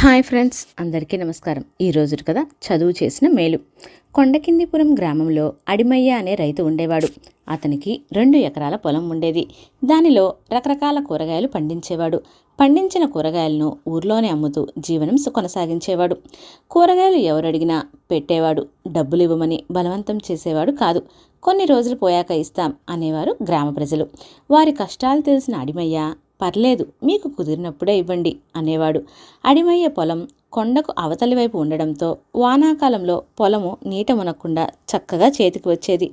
Hi friends అందరికీ నమస్కారం. ఈ కదా చదువు చేసిన మేలు. కొండకిందిపురం గ్రామంలో అడిమయ్య అనే రైతు ఉండేవాడు. అతనికి రెండు ఎకరాల పొలం ఉండేది. దానిలో రకరకాల కూరగాయలు పండించేవాడు. పండించిన కూరగాయలను ఊర్లోనే అమ్ముతూ జీవనం కొనసాగించేవాడు. కూరగాయలు ఎవరు అడిగినా పెట్టేవాడు. డబ్బులు ఇవ్వమని బలవంతం చేసేవాడు కాదు. కొన్ని రోజులు పోయాక ఇస్తాం అనేవారు గ్రామ ప్రజలు. వారి కష్టాలు తెలిసిన అడిమయ్య పర్లేదు మీకు కుదిరినప్పుడే ఇవ్వండి అనేవాడు. అడిమయ్య పొలం కొండకు అవతలి వైపు ఉండడంతో వానాకాలంలో పొలము నీట మునక్కుండా చక్కగా చేతికి వచ్చేది.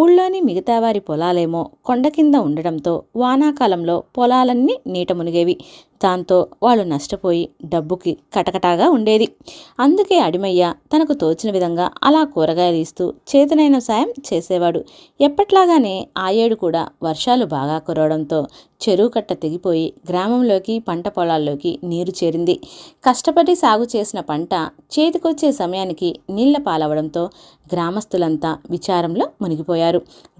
ఊళ్ళోని మిగతా వారి పొలాలేమో కొండ కింద ఉండడంతో వానాకాలంలో పొలాలన్నీ నీట మునిగేవి. దాంతో వాళ్ళు నష్టపోయి డబ్బుకి కటకటాగా ఉండేది. అందుకే అడిమయ్య తనకు తోచిన విధంగా అలా కూరగాయలు ఇస్తూ చేతనైన సాయం చేసేవాడు. ఎప్పట్లాగానే ఆ ఏడు కూడా వర్షాలు బాగా కురవడంతో చెరువు కట్ట తెగిపోయి గ్రామంలోకి పంట పొలాల్లోకి నీరు చేరింది. కష్టపడి సాగు చేసిన పంట చేతికొచ్చే సమయానికి నీళ్ళ పాలవడంతో గ్రామస్తులంతా విచారంలో మునిగిపోయారు.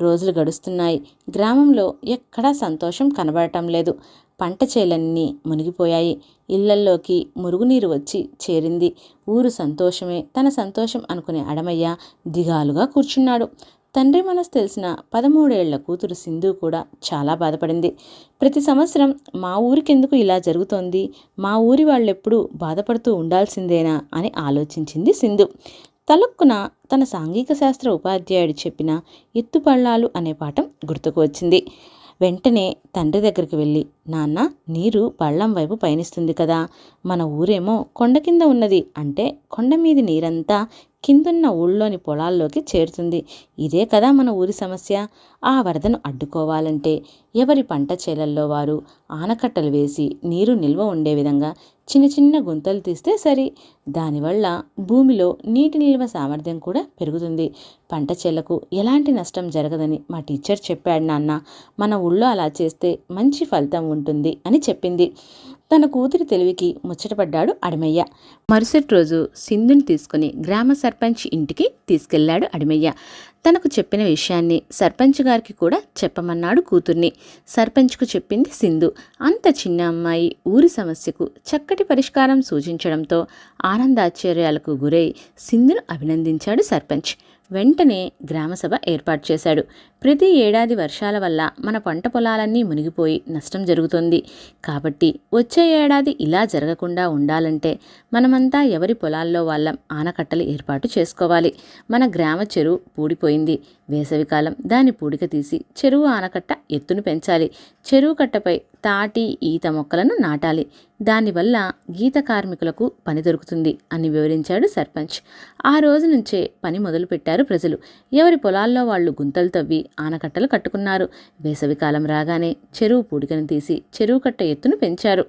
రోజులు గడుస్తున్నాయి. గ్రామంలో ఎక్కడా సంతోషం కనబడటం లేదు. పంట చేలన్నీ మునిగిపోయాయి. ఇళ్ళల్లోకి మురుగునీరు వచ్చి చేరింది. ఊరు సంతోషమే. తన సంతోషం అనుకునే అడమయ్య దిగాలుగా కూర్చున్నాడు. తండ్రి మనసు తెలిసిన పదమూడేళ్ళ కూతురు సింధు కూడా చాలా బాధపడింది. ప్రతి సంవత్సరం మా ఊరికెందుకు ఇలా జరుగుతోంది? మా ఊరి వాళ్ళెప్పుడూ బాధపడుతూ ఉండాల్సిందేనా అని ఆలోచించింది సింధు. తలక్కున తన సాంఘిక శాస్త్ర ఉపాధ్యాయుడు చెప్పిన ఎత్తుపళ్ళాలు అనే పాఠం గుర్తుకు వచ్చింది. వెంటనే తండ్రి దగ్గరికి వెళ్ళి నాన్న నీరు పళ్ళం వైపు పయనిస్తుంది కదా. మన ఊరేమో కొండ కింద ఉన్నది అంటే కొండ మీది నీరంతా కిందున్న ఊళ్ళోని పొలాల్లోకి చేరుతుంది. ఇదే కదా మన ఊరి సమస్య. ఆ వరదను అడ్డుకోవాలంటే ఎవరి పంట చేలల్లో వారు? ఆనకట్టలు వేసి నీరు నిల్వ ఉండే విధంగా చిన్న చిన్న గుంతలు తీస్తే సరి. దానివల్ల భూమిలో నీటి నిల్వ సామర్థ్యం కూడా పెరుగుతుంది. పంట చేలకు ఎలాంటి నష్టం జరగదని మా టీచర్ చెప్పాడు నాన్న. మన ఊళ్ళో అలా చేస్తే మంచి ఫలితం ఉంటుంది అని చెప్పింది. తన కూతురి తెలివికి ముచ్చటపడ్డాడు అడిమయ్య. మరుసటి రోజు సింధుని తీసుకుని గ్రామ సర్పంచ్ ఇంటికి తీసుకెళ్ళాడు అడిమయ్య. తనకు చెప్పిన విషయాన్ని సర్పంచ్ గారికి కూడా చెప్పమన్నాడు కూతుర్ని. సర్పంచ్కు చెప్పింది సింధు. అంత చిన్న అమ్మాయి ఊరి సమస్యకు చక్కటి పరిష్కారం సూచించడంతో ఆనందాశ్చర్యాలకు గురై సింధును అభినందించాడు సర్పంచ్. వెంటనే గ్రామసభ ఏర్పాటు చేశాడు. ప్రతి ఏడాది వర్షాల వల్ల మన పంట పొలాలన్నీ మునిగిపోయి నష్టం జరుగుతుంది. కాబట్టి వచ్చే ఏడాది ఇలా జరగకుండా ఉండాలంటే మనమంతా ఎవరి పొలాల్లో వాళ్ళం ఆనకట్టలు ఏర్పాటు చేసుకోవాలి. మన గ్రామ చెరువు పూడిపోయింది వేసవికాలం దాని పూడిక తీసి చెరువు ఆనకట్ట ఎత్తును పెంచాలి. చెరువు కట్టపై తాటి ఈత మొక్కలను నాటాలి. దానివల్ల గీత కార్మికులకు పని దొరుకుతుంది అని వివరించాడు సర్పంచ్. ఆ రోజు నుంచే పని మొదలుపెట్టారు ప్రజలు. ఎవరి పొలాల్లో వాళ్ళు గుంతలు తవ్వి ఆనకట్టలు కట్టుకున్నారు. వేసవికాలం రాగానే చెరువు పూడికను తీసి చెరువు కట్ట ఎత్తును పెంచారు.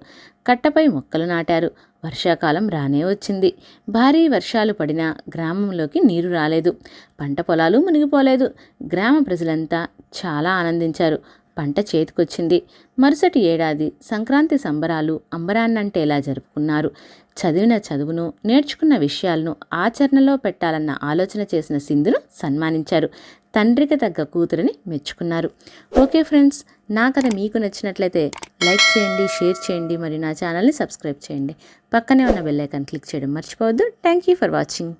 కట్టపై మొక్కలు నాటారు. వర్షాకాలం రానే వచ్చింది. భారీ వర్షాలు పడినా గ్రామంలోకి నీరు రాలేదు. పంట పొలాలు మునిగిపోలేదు. గ్రామ ప్రజలంతా చాలా ఆనందించారు. పంట చేతికొచ్చింది. మరుసటి ఏడాది సంక్రాంతి సంబరాలు అంబరాన్నంటేలా జరుపుకున్నారు. చదివిన చదువును నేర్చుకున్న విషయాలను ఆచరణలో పెట్టాలన్న ఆలోచన చేసిన సింధును సన్మానించారు. తండ్రికి తగ్గ కూతురిని మెచ్చుకున్నారు. ఓకే ఫ్రెండ్స్ నా కథ మీకు నచ్చినట్లయితే లైక్ చేయండి షేర్ చేయండి మరియు నా ఛానల్ని సబ్స్క్రైబ్ చేయండి. పక్కనే ఉన్న బెల్ క్లిక్ చేయడం మర్చిపోవద్దు. Thank you for watching.